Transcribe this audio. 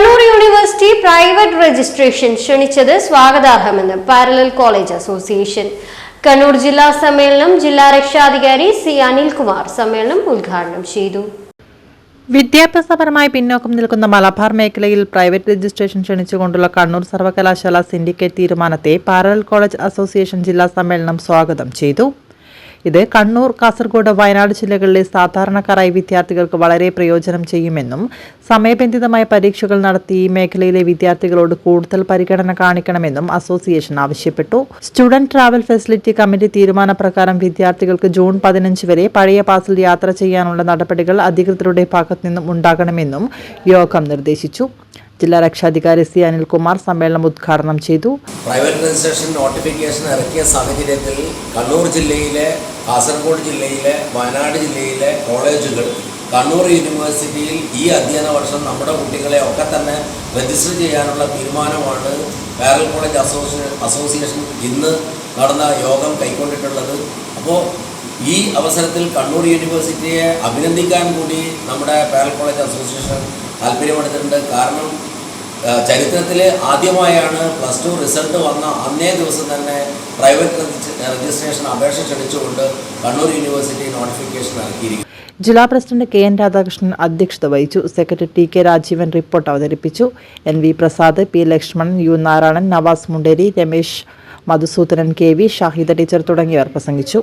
Kannur university private registration ക്ഷണിച്ചത് സ്വാഗതാർഹമെന്ന് parallel college association. Kannur ജില്ലാ സമ്മേളനം ജില്ലാ രക്ഷാധികാരി സി അനിൽകുമാർ സമ്മേളനം ഉദ്ഘാടനം ചെയ്തു. വിദ്യാഭ്യാസപരമായി പിന്നോക്കം നിൽക്കുന്ന മലബാർ മേഖലയിൽ പ്രൈവറ്റ് രജിസ്ട്രേഷൻ ക്ഷണിച്ചുകൊണ്ടുള്ള കണ്ണൂർ സർവകലാശാല സിൻഡിക്കേറ്റ് തീരുമാനത്തെ പാരലൽ കോളേജ് അസോസിയേഷൻ ജില്ലാ സമ്മേളനം സ്വാഗതം ചെയ്തു. ഇത് കണ്ണൂർ കാസർഗോഡ് വയനാട് ജില്ലകളിലെ സാധാരണക്കാരായ വിദ്യാർത്ഥികൾക്ക് വളരെ പ്രയോജനം ചെയ്യുമെന്നും സമയബന്ധിതമായ പരീക്ഷകൾ നടത്തി ഈ മേഖലയിലെ വിദ്യാർത്ഥികളോട് കൂടുതൽ പരിഗണന കാണിക്കണമെന്നും അസോസിയേഷൻ ആവശ്യപ്പെട്ടു. സ്റ്റുഡന്റ് ട്രാവൽ ഫെസിലിറ്റി കമ്മിറ്റി തീരുമാനപ്രകാരം വിദ്യാർത്ഥികൾക്ക് ജൂൺ പതിനഞ്ച് വരെ പഴയ പാസിൽ യാത്ര ചെയ്യാനുള്ള നടപടികൾ അധികൃതരുടെ ഭാഗത്തു നിന്നും ഉണ്ടാകണമെന്നും യോഗം നിർദ്ദേശിച്ചു. ജില്ലാ രക്ഷാധികാരി സി അനിൽകുമാർ സമ്മേളനം ഉദ്ഘാടനം ചെയ്തു. പ്രൈവറ്റ് രജിസ്ട്രേഷൻ നോട്ടിഫിക്കേഷൻ ഇറക്കിയ സാഹചര്യത്തിൽ കണ്ണൂർ ജില്ലയിലെ കാസർഗോഡ് ജില്ലയിലെ വയനാട് ജില്ലയിലെ കോളേജുകൾ കണ്ണൂർ യൂണിവേഴ്സിറ്റിയിൽ ഈ അധ്യയന വർഷം നമ്മുടെ കുട്ടികളെ ഒക്കെ തന്നെ രജിസ്റ്റർ ചെയ്യാനുള്ള തീരുമാനമാണ് പാരൽ കോളേജ് അസോസിയേഷൻ അസോസിയേഷൻ ഇന്ന് നടന്ന യോഗം കൈക്കൊണ്ടിട്ടുള്ളത്. അപ്പോൾ ഈ അവസരത്തിൽ കണ്ണൂർ യൂണിവേഴ്സിറ്റിയെ അഭിനന്ദിക്കാൻ കൂടി നമ്മുടെ പാരൽ കോളേജ് അസോസിയേഷൻ താല്പര്യമെടുത്തിട്ടുണ്ട്. കാരണം ചരിത്രത്തിൽ ആദ്യമായാണ് പ്ലസ് ടു റിസൾട്ട് വന്ന അന്നേ ദിവസം തന്നെ പ്രൈവറ്റ് രജിസ്ട്രേഷൻ അപേക്ഷ ക്ഷണിച്ചുകൊണ്ട് കണ്ണൂർ യൂണിവേഴ്സിറ്റി നോട്ടിഫിക്കേഷൻ നൽകിയിരിക്കുന്നു. ജില്ലാ പ്രസിഡന്റ് കെ എൻ രാധാകൃഷ്ണൻ അധ്യക്ഷത വഹിച്ചു. Secretary T K Rajeevan report അവതരിപ്പിച്ചു. N V Prasad P Lakshmanan U Narayanan Navas Munderi Ramesh Madhusoodanan K V Shahida teacher തുടങ്ങിയവർ പ്രസംഗിച്ചു.